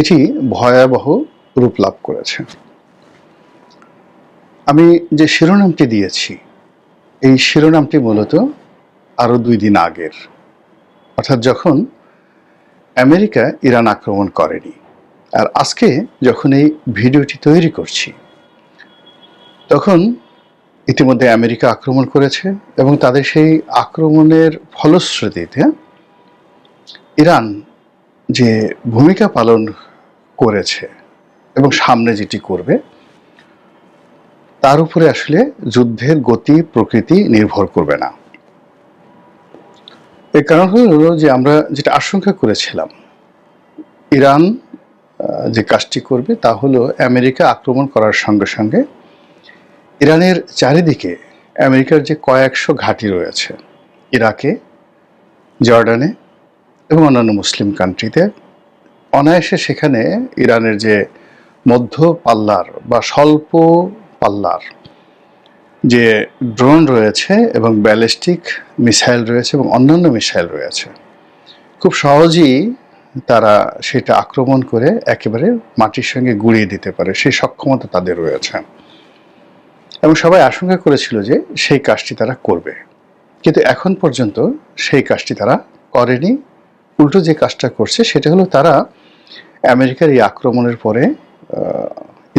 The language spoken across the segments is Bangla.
এটি ভয়াবহ রূপ লাভ করেছে। আমি যে শিরোনামটি দিয়েছি, এই শিরোনামটি মূলত আরও দুই দিন আগের। অর্থাৎ যখন আমেরিকা ইরান আক্রমণ করেনি, আর আজকে যখন এই ভিডিওটি তৈরি করছি, তখন ইতিমধ্যে আমেরিকা আক্রমণ করেছে এবং তাদের সেই আক্রমণের ফলশ্রুতিতে ইরান যে ভূমিকা পালন করেছে এবং সামনে যেটি করবে, তার উপরে আসলে যুদ্ধের গতি, প্রকৃতি নির্ভর করবে না। এর কারণ হলো যে আমরা যেটা আশঙ্কা করেছিলাম, ইরান যে কাজটি করবে তা হলো আমেরিকা আক্রমণ করার সঙ্গে সঙ্গে ইরানের চারিদিকে আমেরিকার যে কয়েকশো ঘাঁটি রয়েছে, ইরাকে, জর্ডানে এবং অন্যান্য মুসলিম কান্ট্রিতে অনায়াসে সেখানে ইরানের যে মধ্য পাল্লার বা স্বল্প পাল্লার যে ড্রোন রয়েছে এবং ব্যালিস্টিক মিসাইল রয়েছে এবং অন্যান্য মিসাইল রয়েছে, খুব সহজেই তারা সেটা আক্রমণ করে একেবারে মাটির সঙ্গে গুঁড়িয়ে দিতে পারে, সেই সক্ষমতা তাদের রয়েছে। এবং সবাই আশঙ্কা করেছিল যে সেই কাজটি তারা করবে। কিন্তু এখন পর্যন্ত সেই কাজটি তারা করেনি। উল্টো যে কাজটা করছে, সেটা হলো তারা আমেরিকার এই আক্রমণের পরে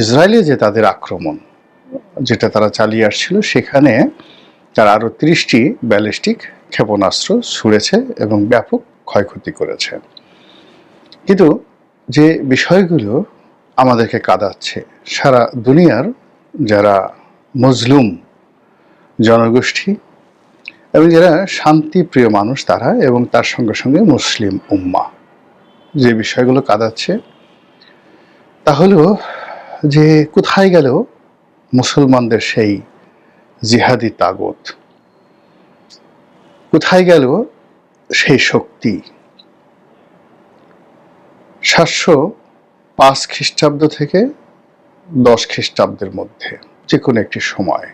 ইসরায়েলে যে তাদের আক্রমণ, যেটা তারা চালিয়ে আসছিল, সেখানে তারা আরও তিরিশটি ব্যালিস্টিক ক্ষেপণাস্ত্র ছুঁড়েছে এবং ব্যাপক ক্ষয়ক্ষতি করেছে। কিন্তু যে বিষয়গুলো আমাদেরকে কাঁদাচ্ছে, সারা দুনিয়ার যারা মজলুম জনগোষ্ঠী এবং যারা শান্তিপ্রিয় মানুষ তারা এবং তার সঙ্গে সঙ্গে মুসলিম উম্মা। যে বিষয়গুলো কাঁদাচ্ছে তা হলো যে কোথায় গেল মুসলমানদের সেই জিহাদি তাগত, কোথায় গেল সেই শক্তি। সাতশো পাঁচ খ্রিস্টাব্দ থেকে দশ খ্রিস্টাব্দের মধ্যে যে কোনো একটি সময়।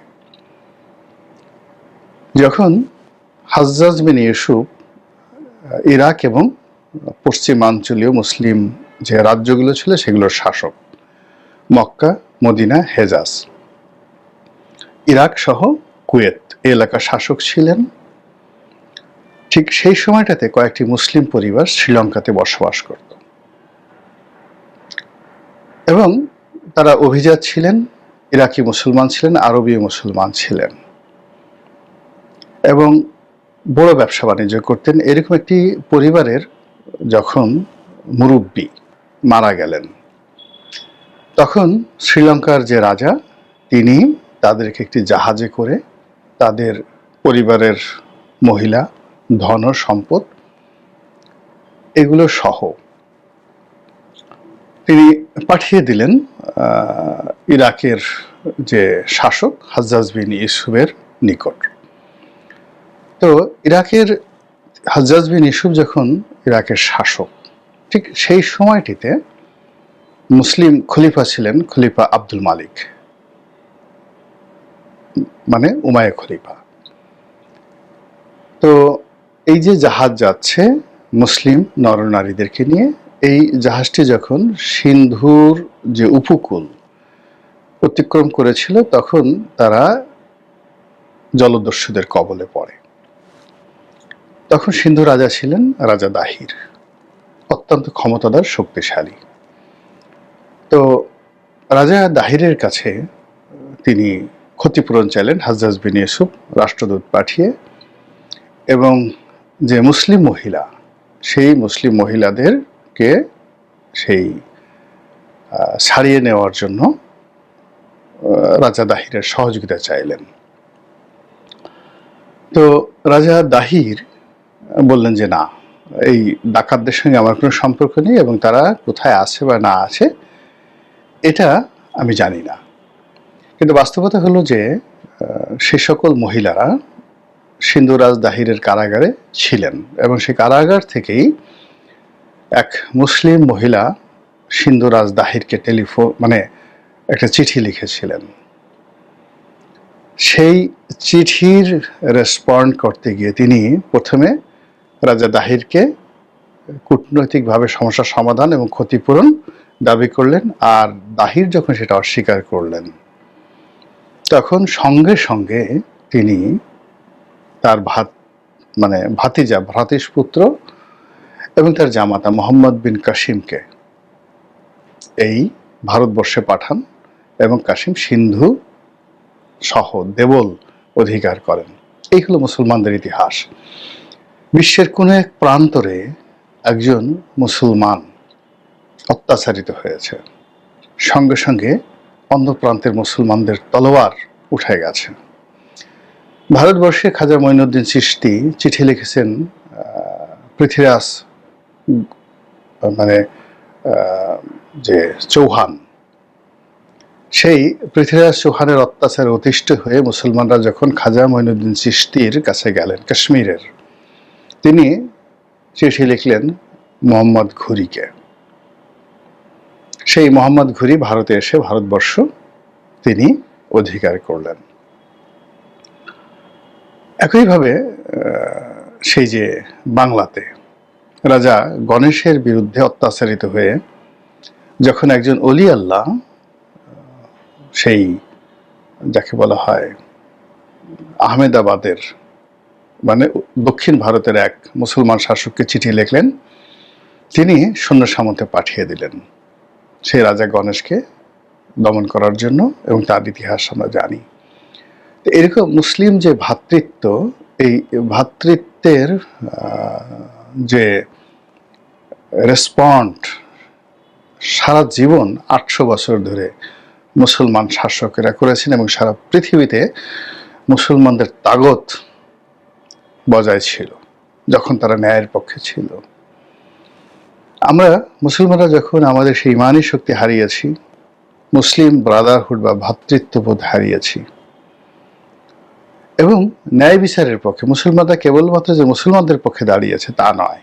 যখন হাজ্জাজ বিন ইউসুফ ইরাক এবং পশ্চিমাঞ্চলীয় মুসলিম যে রাজ্যগুলো ছিল সেগুলোর শাসক, মক্কা, মদিনা, হেজাজ। ইরাক সহ কুয়েত এই এলাকার শাসক ছিলেন। ঠিক সেই সময়টাতে কয়েকটি মুসলিম পরিবার শ্রীলঙ্কাতে বসবাস করত। এবং তারা অভিজাত ছিলেন, ইরাকি মুসলমান ছিলেন, আরবীয় মুসলমান ছিলেন। এবং বড় ব্যবসা বাণিজ্য করতেন। এরকম একটি পরিবারের যখন মুরব্বী মারা গেলেন, তখন শ্রীলঙ্কার যে রাজা, তিনি তাদেরকে একটি জাহাজে করে তাদের পরিবারের মহিলা, ধন, সম্পদ এগুলো সহ তিনি পাঠিয়ে দিলেন ইরাকের যে শাসক হাজ্জাজ বিন ইউসুফের নিকট। তো ইরাকের হাজ্জাজ বিন ইউসুফ যখন ইরাকের শাসক, ঠিক সেই সময়টিতে মুসলিম খলিফা ছিলেন খলিফা আব্দুল মালিক মানে উমায় খলিফা। তো এই যে জাহাজ যাচ্ছে মুসলিম নরনারীদেরকে নিয়ে, এই জাহাজটি যখন সিন্ধুর যে উপকূল অতিক্রম করেছিল, তখন তারা জলদস্যুদের কবলে পড়ে। তখন সিন্ধু রাজা ছিলেন রাজা দাহির, অত্যন্ত ক্ষমতাদার, শক্তিশালী। তো রাজা দাহিরের কাছে তিনি ক্ষতিপূরণ চাইলেন হাজ্জাজ বিন ইউসুফ, রাষ্ট্রদূত পাঠিয়ে। এবং যে মুসলিম মহিলা, সেই মুসলিম মহিলাদেরকে সেই ছাড়িয়ে নেওয়ার জন্য রাজা দাহিরের সহযোগিতা চাইলেন। তো রাজা দাহির বললেন যে না, এই ডাকাতদের সঙ্গে আমার কোনো সম্পর্ক নেই এবং তারা কোথায় আছে বা না আছে, এটা আমি জানি না। কিন্তু বাস্তবতা হলো যে সে সকল মহিলারা সিন্ধুরাজ দাহিরের কারাগারে ছিলেন এবং সেই কারাগার থেকেই এক মুসলিম মহিলা সিন্ধুরাজ দাহিরকে টেলিফোন মানে একটা চিঠি লিখেছিলেন। সেই চিঠির রেসপন্ড করতে গিয়ে তিনি প্রথমে রাজা দাহিরকে কূটনৈতিকভাবে সমস্যার সমাধান এবং ক্ষতিপূরণ দাবি করলেন আর দাহির যখন সেটা অস্বীকার করলেন, তখন সঙ্গে সঙ্গে তিনি তার ভাত মানে ভাতিজা ভ্রাতিস পুত্র এবং তার জামাতা মোহাম্মদ বিন কাসিমকে এই ভারতবর্ষে পাঠান এবং কাসিম সিন্ধু সহ দেবল অধিকার করেন। এই হলো মুসলমানদের ইতিহাস। বিশ্বের কোনো এক প্রান্তরে একজন মুসলমান অত্যাচারিত হয়েছে। সঙ্গে সঙ্গে অন্য প্রান্তের মুসলমানদের তলোয়ার উঠে গেছে। ভারতবর্ষে খাজা মঈনুদ্দিন চিশতি চিঠি লিখেছেন আহ, পৃথ্বীরাজ মানে যে চৌহান। সেই পৃথ্বীরাজ চৌহানের অত্যাচারে অতিষ্ঠ হয়ে মুসলমানরা যখন খাজা মঈনুদ্দিন চিশতির কাছে গেলেন কাশ্মীরের। তিনি চিঠি লিখলেন মোহাম্মদ ঘুরিকে। সেই মোহাম্মদ ঘুরি ভারতে এসে ভারতবর্ষ তিনি অধিকার করলেন। একইভাবে সেই যে বাংলাতে রাজা গণেশের বিরুদ্ধে অত্যাচারিত হয়ে যখন একজন অলি আল্লাহ সেই যাকে বলা হয় আহমেদাবাদের মানে দক্ষিণ ভারতের এক মুসলমান শাসককে চিঠি লিখলেন। তিনি সৈন্য সামন্তে পাঠিয়ে দিলেন। সেই রাজা গণেশকে দমন করার জন্য এবং তার ইতিহাস আমরা জানি। এরকম মুসলিম যে ভ্রাতৃত্ব এই ভ্রাতৃত্বের যে রেসপন্ড সারা জীবন আটশো বছর ধরে মুসলমান শাসকেরা করেছেন এবং সারা পৃথিবীতে মুসলমানদের তাগত বজায় ছিল, যখন তারা ন্যায়ের পক্ষে ছিল। আমরা মুসলমানরা যখন আমাদের সেই ইমানি শক্তি হারিয়েছি, মুসলিম ব্রাদারহুড বা ভ্রাতৃত্ববোধ হারিয়েছি, এবং ন্যায় বিচারের পক্ষে, মুসলমানরা কেবলমাত্র যে মুসলমানদের পক্ষে দাঁড়িয়েছে তা নয়।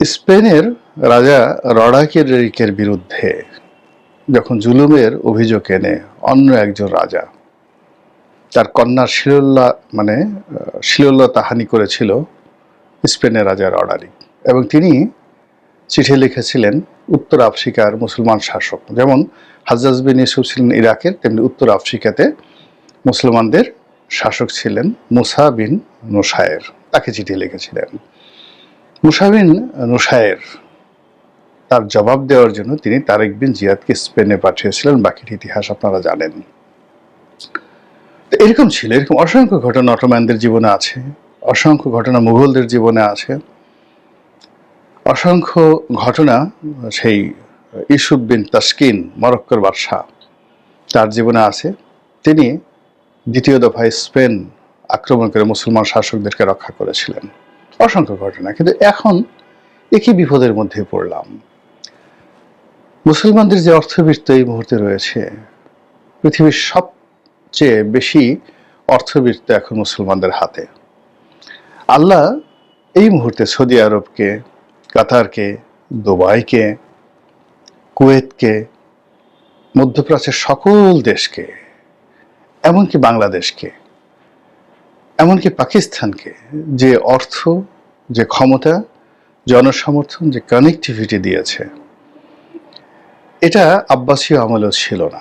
স্পেনের রাজা রডাকের বিরুদ্ধে, যখন জুলুমের অভিযোগ এনে অন্য একজন রাজা তার কন্যার শিরোল্লা মানে আহ, তাহানি করেছিল স্পেনের রাজার রডারিক এবং তিনি চিঠি লিখেছিলেন উত্তর আফ্রিকার মুসলমান শাসক। যেমন হাজ্জাজ বিন ইউসুফ ছিলেন ইরাকের তেমনি উত্তর আফ্রিকাতে মুসলমানদের শাসক ছিলেন মুসা বিন নুসায়ের তাকে চিঠি লিখেছিলেন। মুসা বিন নুসায়ের তার জবাব দেওয়ার জন্য তিনি তারেক বিন জিয়াদকে স্পেনে পাঠিয়েছিলেন। বাকির ইতিহাস আপনারা জানেন। এরকম ছিল, এরকম অসংখ্য ঘটনা অটোম্যানদের জীবনে আছে, অসংখ্য ঘটনা মুঘলদের জীবনে আছে। অসংখ্য ঘটনা সেই ইসুফ বিন তাস্কিন, মরক্কোর বাদশাহ, তার জীবনে আছে। তিনি দ্বিতীয় দফায় স্পেন আক্রমণ করে মুসলমান শাসকদেরকে রক্ষা করেছিলেন। অসংখ্য ঘটনা, কিন্তু এখন একই বিপদের মধ্যে পড়লাম। মুসলমানদের যে অর্থবৃত্ত এই মুহূর্তে রয়েছে, পৃথিবীর সবচেয়ে বেশি অর্থবিত্ত এখন মুসলমানদের হাতে। আল্লাহ এই মুহূর্তে সৌদি আরবকে, কাতারকে, দুবাইকে, কুয়েতকে, মধ্যপ্রাচ্যের সকল দেশকে, এমনকি বাংলাদেশকে, এমনকি পাকিস্তানকে যে অর্থ, যে ক্ষমতা, জনসমর্থন, যে কানেক্টিভিটি দিয়েছে, এটা আব্বাসীয় আমলেও ছিল না।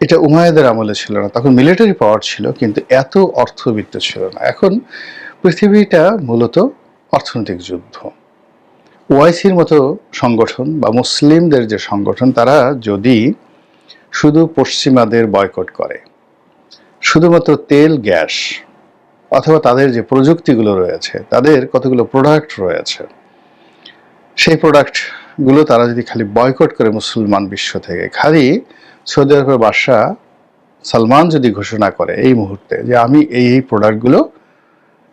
এটা উমায়দের আমলে ছিল না, তখন মিলিটারি পাওয়ার ছিল, কিন্তু এত অর্থবিত্ত ছিল না। এখন পৃথিবীটা মূলত অর্থনৈতিক যুদ্ধ। ওআইসির মতো সংগঠন বা মুসলিমদের যে সংগঠন, তারা যদি শুধু পশ্চিমাদের বয়কট করে, শুধুমাত্র তেল, গ্যাস, অথবা তাদের যে প্রযুক্তিগুলো রয়েছে, তাদের কতগুলো প্রোডাক্ট রয়েছে, সেই প্রোডাক্টগুলো তারা যদি খালি বয়কট করে মুসলমান বিশ্ব থেকে, খালি সৌদি আরবের বাদশাহ সালমান যদি ঘোষণা করে এই মুহূর্তে যে আমি এই এই প্রোডাক্টগুলো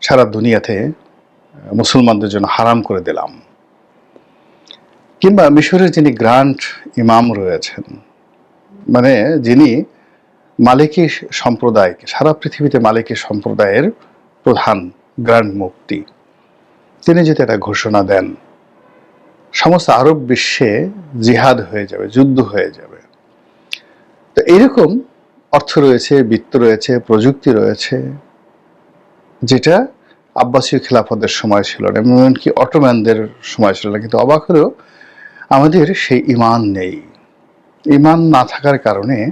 সারা দুনিয়াতে মুসলমানদের জন্য হারাম করে দিলাম। কিংবা মিশরের যিনি গ্রান্ট ইমাম রয়েছেন মানে যিনি মালিকি সম্প্রদায় সারা পৃথিবীতে মালিকি সম্প্রদায়ের প্রধান গ্র্যান্ড মুক্তি তিনি যদি একটা ঘোষণা দেন, সমস্ত আরব বিশ্বে জিহাদ হয়ে যাবে, যুদ্ধ হয়ে যাবে। তো এইরকম অর্থ রয়েছে, বৃত্ত রয়েছে, প্রযুক্তি রয়েছে, যেটা আব্বাসীয় খেলাফতের সময় ছিল না এমনকি অটোম্যানদের সময় ছিল না। কিন্তু অবাক হলেও আমাদের সেই ইমান নেই। ইমান না থাকার কারণে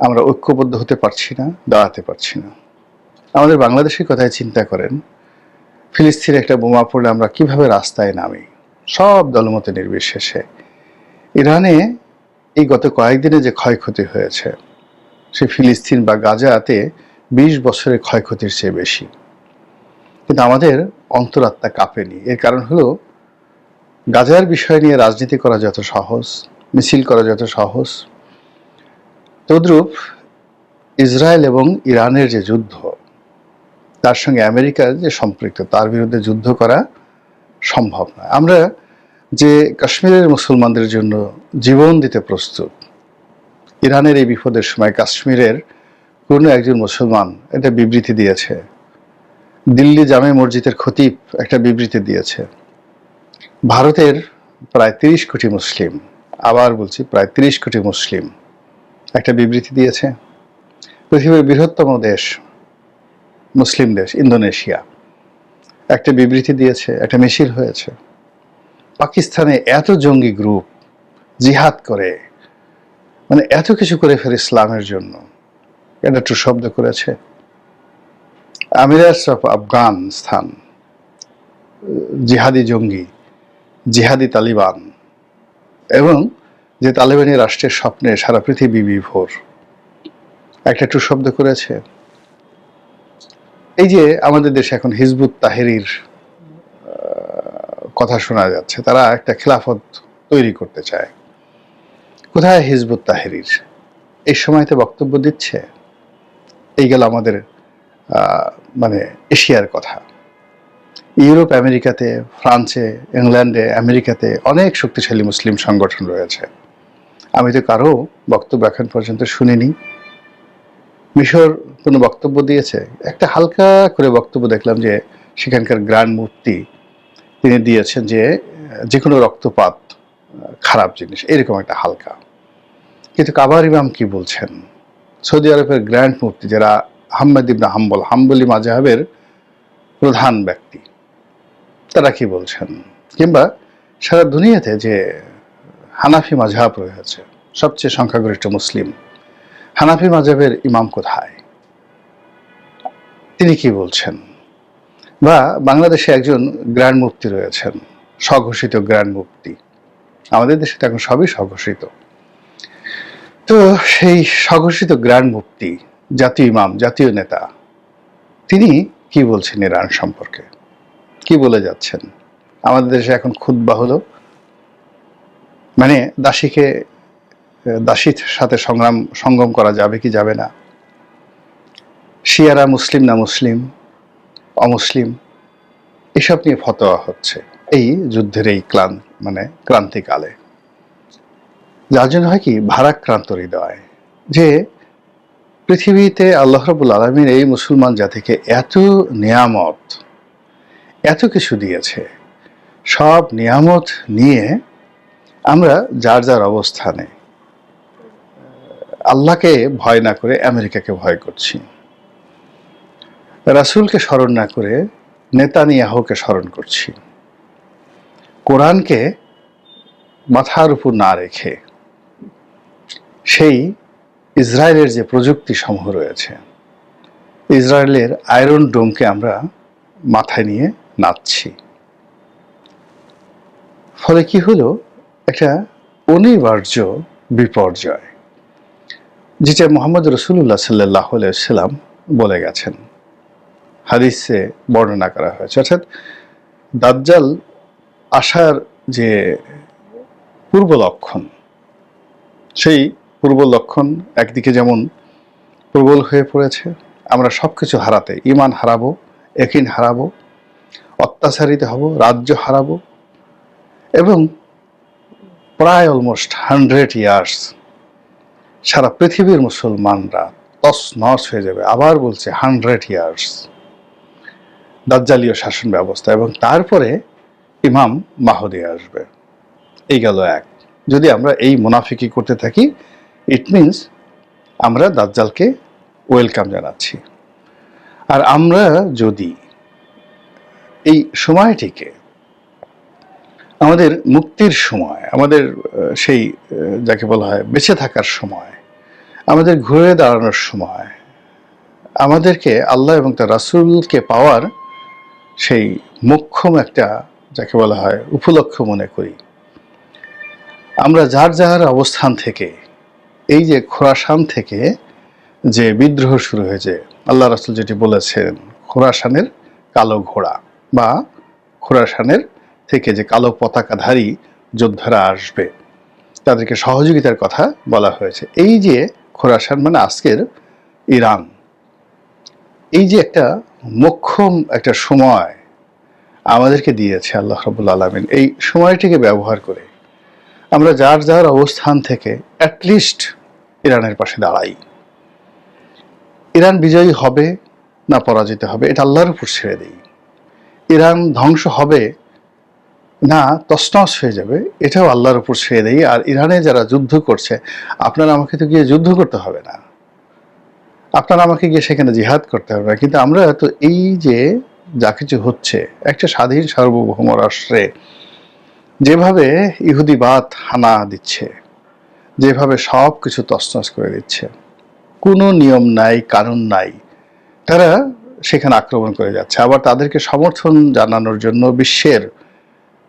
আমরা ঐক্যবদ্ধ হতে পারছি না, দাঁড়াতে পারছি না। আমাদের বাংলাদেশের কথায় চিন্তা করেন, ফিলিস্তিনে একটা বোমা পড়লে আমরা কীভাবে রাস্তায় নামি? সব দলমতে নির্বিশেষে। ইরানে এই গত কয়েকদিনে যে ক্ষয়ক্ষতি হয়েছে, সে ফিলিস্তিন বা গাজাতে বিশ বছরের ক্ষয়ক্ষতির চেয়ে বেশি। কিন্তু আমাদের অন্তরাত্মা কাঁপেনি। এর কারণ হলো, গাজার বিষয় নিয়ে রাজনীতি করা যত সহজ, মিছিল করা যত সহজ, তদ্রূপ ইসরায়েল এবং ইরানের যে যুদ্ধ, তার সঙ্গে আমেরিকার যে সম্পৃক্ত, তার বিরুদ্ধে যুদ্ধ করা সম্ভব নয়। আমরা যে কাশ্মীরের মুসলমানদের জন্য জীবন দিতে প্রস্তুত। ইরানের এই বিপদের সময় কাশ্মীরের কোনো একজন মুসলমান একটা বিবৃতি দিয়েছে। দিল্লি জামে মসজিদের খতিব একটা বিবৃতি দিয়েছে। ভারতের প্রায় তিরিশ কোটি মুসলিম, আবার বলছি প্রায় তিরিশ কোটি মুসলিম একটা বিবৃতি দিয়েছে। পৃথিবীর বৃহত্তম দেশ, মুসলিম দেশ ইন্দোনেশিয়া। একটা বিবৃতি দিয়েছে, একটা মিছিল হয়েছে। পাকিস্তানে এত জঙ্গি গ্রুপ জিহাদ করে। মানে এত কিছু করে ফেলে ইসলামের জন্য। এটা একটু শব্দ করেছে। আমিরাস অফ আফগানিস্তান, জিহাদি জঙ্গি, জিহাদি তালিবান এবং যে তালিবানি রাষ্ট্রের স্বপ্নে সারা পৃথিবী বিভোর। একটা একটু শব্দ করেছে। এই যে আমাদের দেশে এখন হিজবুত তাহেরির কথা শোনা যাচ্ছে, তারা একটা খেলাফত তৈরি করতে চায়। কোথায় হিজবুত তাহেরির? এই সময়তে বক্তব্য দিচ্ছে? এই গেল আমাদের মানে এশিয়ার কথা। ইউরোপ, আমেরিকাতে, ফ্রান্সে, ইংল্যান্ডে, আমেরিকাতে অনেক শক্তিশালী মুসলিম সংগঠন রয়েছে। আমি তো কারও বক্তব্য এখন পর্যন্ত শুনিনি। মিশর কোনো বক্তব্য দিয়েছে? একটা হালকা করে বক্তব্য দেখলাম যে সেখানকার গ্র্যান্ড মূর্তি তিনি দিয়েছেন যে যে কোনো রক্তপাত খারাপ জিনিস, এরকম একটা হালকা। কিন্তু কাবার ইমাম কি বলছেন? সৌদি আরবের গ্র্যান্ড মুফতি যারা আহম্মদ ইবনা হাম্বল, হাম্বলি মাজাহাবের প্রধান ব্যক্তি, তারা কি বলছেন? কিংবা সারা দুনিয়াতে যে হানাফি মাঝহাব রয়েছে সবচেয়ে সংখ্যাগরিষ্ঠ মুসলিম, হানাফি মাঝহাবের ইমাম কোথায়? তিনি কি বলছেন? বা বাংলাদেশে একজন গ্র্যান্ড মুফতি রয়েছেন, স্বঘোষিত গ্র্যান্ড মুফতি। আমাদের দেশে তো এখন সবই স্বঘোষিত। তো সেই স্বঘোষিত গ্র্যান্ড মুফতি জাতীয় ইমাম, জাতীয় নেতা, তিনি কি বলছেন ইরান সম্পর্কে? কি বলে যাচ্ছেন? আমাদের দেশে এখন খুদ্া হলো। মানে দাসীকে, দাসীর সাথে সংগ্রাম, সঙ্গম করা যাবে কি যাবে না? শিয়ারা মুসলিম না মুসলিম? অমুসলিম? এসব নিয়ে ফতোয়া হচ্ছে। এই যুদ্ধের এই ক্লান মানে ক্রান্তিকালে। যার জন্য হয় কি, ভারাক্রান্ত হৃদয়। যে পৃথিবীতে আল্লাহ রবুল আলমীর এই মুসলমান জাতিকে এত নিয়ামত, এত কিছু দিয়েছে, সব নিয়ামত নিয়ে আমরা যার যার অবস্থানে, আল্লাহকে ভয় না করে আমেরিকাকে ভয় করছি। রাসুলকে স্মরণ না করে নেতানিয়াহকে স্মরণ করছি। কোরআনকে মাথার উপর না রেখে সেই ইসরায়েলের যে প্রযুক্তি সমূহ রয়েছে, ইসরায়েলের আয়রন ডোমকে আমরা মাথায় নিয়ে নাচছি। ফলে কি হলো? একটা অনিবার্য বিপর্যয়, যেটা মোহাম্মদ রসুল্লাহ সাল্লাহ সাল্লাম বলে গেছেন। হাদিসে বর্ণনা করা হয়েছে। অর্থাৎ দাজ্জাল আসার যে পূর্ব লক্ষণ, সেই পূর্ব লক্ষণ একদিকে যেমন প্রবল হয়ে পড়েছে, আমরা সব কিছু হারাতে ইমান হারাবো, একিন হারাবো, অত্যাচারিত হব, রাজ্য হারাবো, এবং প্রায় অলমোস্ট হান্ড্রেড ইয়ার্স সারা পৃথিবীর মুসলমানরা তস নস হয়ে যাবে, আবার বলছে হান্ড্রেড ইয়ার্স দাজ্জালীয় শাসন ব্যবস্থা এবং তারপরে ইমাম মাহদি আসবে। এই গেল এক। যদি আমরা এই মুনাফিকি করতে থাকি ইট মিনস আমরা দাজ্জালকে ওয়েলকাম জানাচ্ছি। আর আমরা যদি এই সময়টিকে, আমাদের মুক্তির সময়, আমাদের সেই যাকে বলা হয় বেঁচে থাকার সময়, আমাদের ঘুরে দাঁড়ানোর সময়, আমাদেরকে আল্লাহ এবং তার রাসূলকে পাওয়ার সেই মোক্ষম একটা যাকে বলা হয় উপলক্ষ মনে করি। আমরা যার যার অবস্থান থেকে, এই যে খোরাসান থেকে যে বিদ্রোহ শুরু হয়েছে, আল্লাহ রাসূল যেটি বলেছেন, খোরাসানের কালো ঘোড়া বা খোরাসানের থেকে যে কালো পতাকাধারী যোদ্ধারা আসবে, তাদেরকে সহযোগিতার কথা বলা হয়েছে। এই যে খোরাসান মানে আজকের ইরান, এই যে একটা মোক্ষম একটা সময় আমাদেরকে দিয়েছে আল্লাহ রবুল আলমিন। এই সময়টিকে ব্যবহার করে আমরা যার যার অবস্থান থেকে অ্যাটলিস্ট ইরানের পাশে দাঁড়াই। ইরান বিজয়ী হবে না পরাজিত হবে, এটা আল্লাহর উপর ছেড়ে দিই। ইরান ধ্বংস হবে না তসনস হয়ে যাবে, এটাও আল্লাহর উপর ছেড়ে দেই। আর ইরানে যারা যুদ্ধ করছে, আপনারা আমাকে তো গিয়ে যুদ্ধ করতে হবে না। আপনারা আমাকে গিয়ে সেখানে জিহাদ করতে হবে না। কিন্তু আমরা তো এই যে যা কিছু হচ্ছে, একটা স্বাধীন সার্বভৌম রাষ্ট্রে যেভাবে ইহুদিবাদ হানা দিচ্ছে, যেভাবে সব কিছু তছনছ করে দিচ্ছে, কোনো নিয়ম নাই, কানুন নাই, তারা সেখানে আক্রমণ করে যাচ্ছে। আবার তাদেরকে সমর্থন জানানোর জন্য বিশ্বের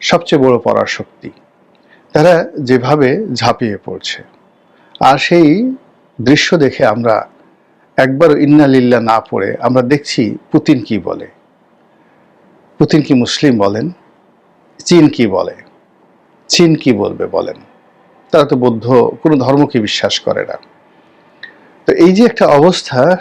সবচেয়ে বড় পরাশক্তি, তারা যেভাবে ঝাঁপিয়ে পড়ছে। আর সেই দৃশ্য দেখে আমরা একবার ইন্নালিল্লা না পড়ে আমরা দেখছি পুতিন কি বলে। পুতিন কি মুসলিম বলেন? চীন কি বলে? চীন কি বলবে বলেন? তারা তো বৌদ্ধ, কোনো ধর্মকে বিশ্বাস করে না। তো এই যে একটা অবস্থা